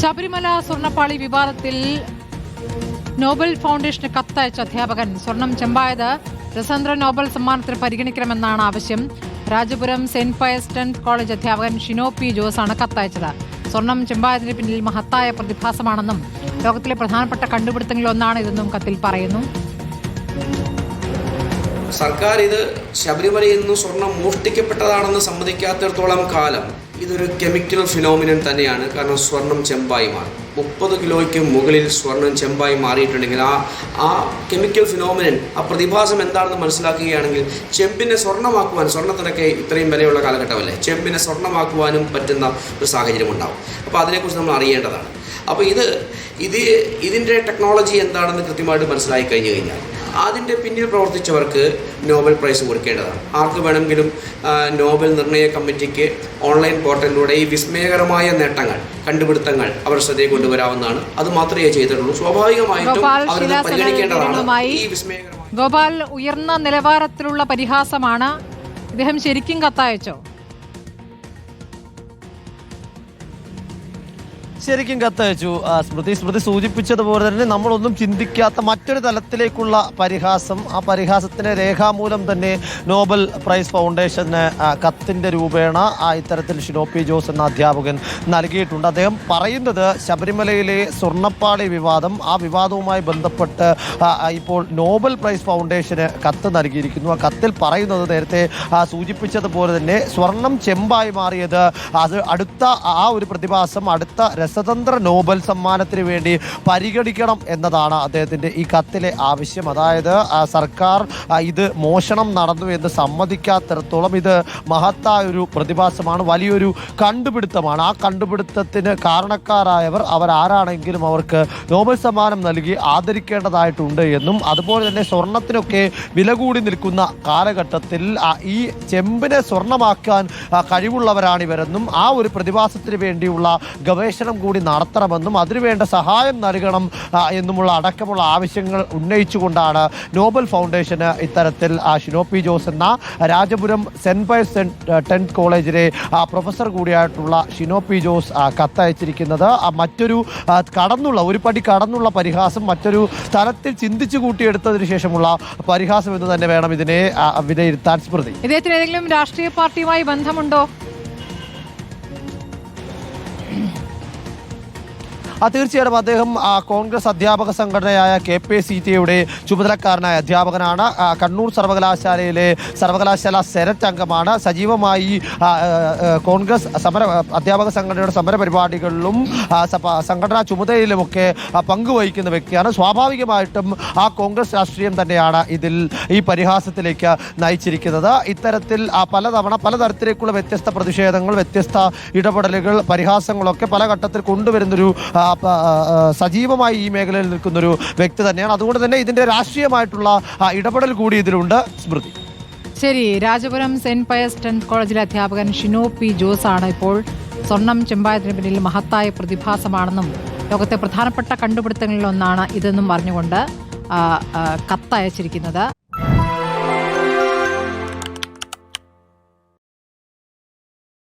ശബരിമല സ്വർണപ്പാളി വിവാദത്തിൽ നോബൽ ഫൗണ്ടേഷന് കത്തയച്ച അധ്യാപകൻ. സ്വർണം ചെമ്പായത് രസന്ദ്ര നോബൽ സമ്മാനത്തിന് പരിഗണിക്കണമെന്നാണ് ആവശ്യം. രാജപുരം സെന്റ് പയസ്റ്റൺ കോളേജ് അധ്യാപകൻ ഷിനോ പി ജോസാണ് കത്തയച്ചത്. സ്വർണം ചെമ്പായതിന് പിന്നിൽ മഹത്തായ പ്രതിഭാസമാണെന്നും ലോകത്തിലെ പ്രധാനപ്പെട്ട കണ്ടുപിടുത്തങ്ങളിലൊന്നാണ് ഇതെന്നും കത്തിൽ പറയുന്നു. സർക്കാർ ഇത് ശബരിമലയിൽ നിന്ന് സ്വർണം മോഷ്ടിക്കപ്പെട്ടതാണെന്ന് സമ്മതിക്കാത്തിടത്തോളം കാലം ഇതൊരു കെമിക്കൽ ഫിനോമിനൻ തന്നെയാണ്. കാരണം സ്വർണം ചെമ്പായി മാറും. മുപ്പത് കിലോയ്ക്ക് മുകളിൽ സ്വർണം ചെമ്പായി മാറിയിട്ടുണ്ടെങ്കിൽ ആ ആ കെമിക്കൽ ഫിനോമിനൻ ആ പ്രതിഭാസം എന്താണെന്ന് മനസ്സിലാക്കുകയാണെങ്കിൽ ചെമ്പിനെ സ്വർണമാക്കുവാൻ സ്വർണത്തിനൊക്കെ ഇത്രയും വിലയുള്ള കാലഘട്ടമല്ലേ? ചെമ്പിനെ സ്വർണമാക്കുവാനും പറ്റുന്ന ഒരു സാഹചര്യം ഉണ്ടാവും അപ്പോൾ അതിനെക്കുറിച്ച് നമ്മൾ അറിയേണ്ടതാണ്. അപ്പോൾ ഇത് ഇത് ഇതിന്റെ ടെക്നോളജി എന്താണെന്ന് കൃത്യമായിട്ട് മനസ്സിലായി കഴിഞ്ഞു കഴിഞ്ഞാൽ അതിന്റെ പിന്നിൽ പ്രവർത്തിച്ചവർക്ക് നോബൽ പ്രൈസ് കൊടുക്കേണ്ടതാണ്. ആർക്ക് വേണമെങ്കിലും നോബൽ നിർണയ കമ്മിറ്റിക്ക് ഓൺലൈൻ പോർട്ടലിലൂടെ ഈ വിസ്മയകരമായ നേട്ടങ്ങൾ കണ്ടുപിടുത്തങ്ങൾ അവർ ശ്രദ്ധയിൽ കൊണ്ടുവരാവുന്നതാണ്. അത് മാത്രമേ ചെയ്തിട്ടുള്ളൂ. സ്വാഭാവികമായിട്ടും പരിഗണിക്കേണ്ടതാണ്. ഈ വിസ്മയകരമായ ഗോപാൽ ഉയർന്ന നിലവാരത്തിലുള്ള പരിഹാസമാണ്. ഇദ്ദേഹം ശരിക്കും കത്തയച്ചോ? ശരിക്കും കത്തയച്ചു. സ്മൃതി സ്മൃതി സൂചിപ്പിച്ചതുപോലെ തന്നെ നമ്മളൊന്നും ചിന്തിക്കാത്ത മറ്റൊരു തലത്തിലേക്കുള്ള പരിഹാസം ആ പരിഹാസത്തിന് രേഖാമൂലം തന്നെ നോബൽ പ്രൈസ് ഫൗണ്ടേഷന് കത്തിന്റെ രൂപേണ ആ ഇത്തരത്തിൽ ഷിനോപ്പി ജോസ് എന്ന അധ്യാപകൻ നൽകിയിട്ടുണ്ട്. അദ്ദേഹം പറയുന്നത് ശബരിമലയിലെ സ്വർണപ്പാളി വിവാദം ആ വിവാദവുമായി ബന്ധപ്പെട്ട് ഇപ്പോൾ നോബൽ പ്രൈസ് ഫൗണ്ടേഷന് കത്ത് നൽകിയിരിക്കുന്നു. ആ കത്തിൽ പറയുന്നത് നേരത്തെ സൂചിപ്പിച്ചതുപോലെ തന്നെ സ്വർണം ചെമ്പായി മാറിയത് അത് അടുത്ത ആ ഒരു പ്രതിഭാസം അടുത്ത രസതന്ത്ര നോബൽ സമ്മാനത്തിന് വേണ്ടി പരിഗണിക്കണം എന്നതാണ് അദ്ദേഹത്തിന്റെ ഈ കത്തിലെ ആവശ്യം. അതായത് സർക്കാർ ഇത് മോഷണം നടന്നു എന്ന് സമ്മതിക്കാത്തിടത്തോളം ഇത് മഹത്തായ ഒരു പ്രതിഭാസമാണ് വലിയൊരു കണ്ടുപിടുത്തമാണ്. ആ കണ്ടുപിടുത്തത്തിന് കാരണക്കാരായവർ അവരാരാണെങ്കിലും അവർക്ക് നോബൽ സമ്മാനം നൽകി ആദരിക്കേണ്ടതായിട്ടുണ്ട് എന്നും അതുപോലെ തന്നെ സ്വർണത്തിനൊക്കെ വില കൂടി നിൽക്കുന്ന കാലഘട്ടത്തിൽ ഈ ചെമ്പിനെ സ്വർണമാക്കാൻ കഴിവുള്ളവരാണിവരെന്നും ആ ഒരു പ്രതിഭാസത്തിന് വേണ്ടിയുള്ള ഗവേഷണം കൂടി നടത്തണമെന്നും അതിനുവേണ്ട സഹായം നൽകണം എന്നുമുള്ള അടക്കമുള്ള ആവശ്യങ്ങൾ ഉന്നയിച്ചുകൊണ്ടാണ് നോബൽ ഫൗണ്ടേഷന് ഇത്തരത്തിൽ ഷിനോ ഷിനോപ്പി ജോസ് എന്ന രാജപുരം സെന്റ് പയസ് ടെൻത്ത് കോളേജിലെ പ്രൊഫസർ കൂടിയായിട്ടുള്ള ഷിനോപ്പി ജോസ് ആ, കത്തയച്ചിരിക്കുന്നത്. മറ്റൊരു കടന്നുള്ള ഒരു പടി കടന്നുള്ള പരിഹാസം മറ്റൊരു സ്ഥലത്തിൽ ചിന്തിച്ചു കൂട്ടിയെടുത്തതിന് ശേഷമുള്ള പരിഹാസം എന്ന് തന്നെ വേണം ഇതിനെ വിലയിരുത്താൻ സ്മൃതി. ഇദ്ദേഹത്തിന് ഏതെങ്കിലും രാഷ്ട്രീയ പാർട്ടിയുമായി ബന്ധമുണ്ടോ? തീർച്ചയായിട്ടും അദ്ദേഹം കോൺഗ്രസ് അധ്യാപക സംഘടനയായ കെ പി സി ടിയുടെ ചുമതലക്കാരനായ അധ്യാപകനാണ്. കണ്ണൂർ സർവകലാശാലയിലെ സർവകലാശാല സെനറ്റ് അംഗമാണ്. സജീവമായി കോൺഗ്രസ് സമര അധ്യാപക സംഘടനയുടെ സമര പരിപാടികളിലും ആ, സഭ- സംഘടനാ ചുമതലയിലുമൊക്കെ പങ്കുവഹിക്കുന്ന വ്യക്തിയാണ്. സ്വാഭാവികമായിട്ടും ആ കോൺഗ്രസ് രാഷ്ട്രീയം തന്നെയാണ് ഇതിൽ ഈ പരിഹാസത്തിലേക്ക് നയിച്ചിരിക്കുന്നത്. ഇത്തരത്തിൽ പലതവണ പലതരത്തിലേക്കുള്ള വ്യത്യസ്ത പ്രതിഷേധങ്ങൾ വ്യത്യസ്ത ഇടപെടലുകൾ പരിഹാസങ്ങളൊക്കെ പല ഘട്ടത്തിൽ കൊണ്ടുവരുന്നൊരു സജീവമായി ഈ മേഖലയിൽ നിൽക്കുന്ന ഒരു വ്യക്തി തന്നെയാണ്. അതുകൊണ്ട് തന്നെ ഇതിന്റെ രാഷ്ട്രീയമായിട്ടുള്ള ഇടപെടൽ കൂടി ഇതിലുണ്ട്. സ്മൃതി. ശരി രാജപുരം സെന്റ് പയസ് ടെൻത്ത് കോളേജിലെ അധ്യാപകൻ ഷിനോ പി ജോസ് ആണ് ഇപ്പോൾ സ്വർണം ചെമ്പായത്തിന് പിന്നിൽ മഹത്തായ പ്രതിഭാസമാണെന്നും ലോകത്തെ പ്രധാനപ്പെട്ട കണ്ടുപിടുത്തങ്ങളിലൊന്നാണ് ഇതെന്നും പറഞ്ഞുകൊണ്ട് കത്തയച്ചിരിക്കുന്നത്.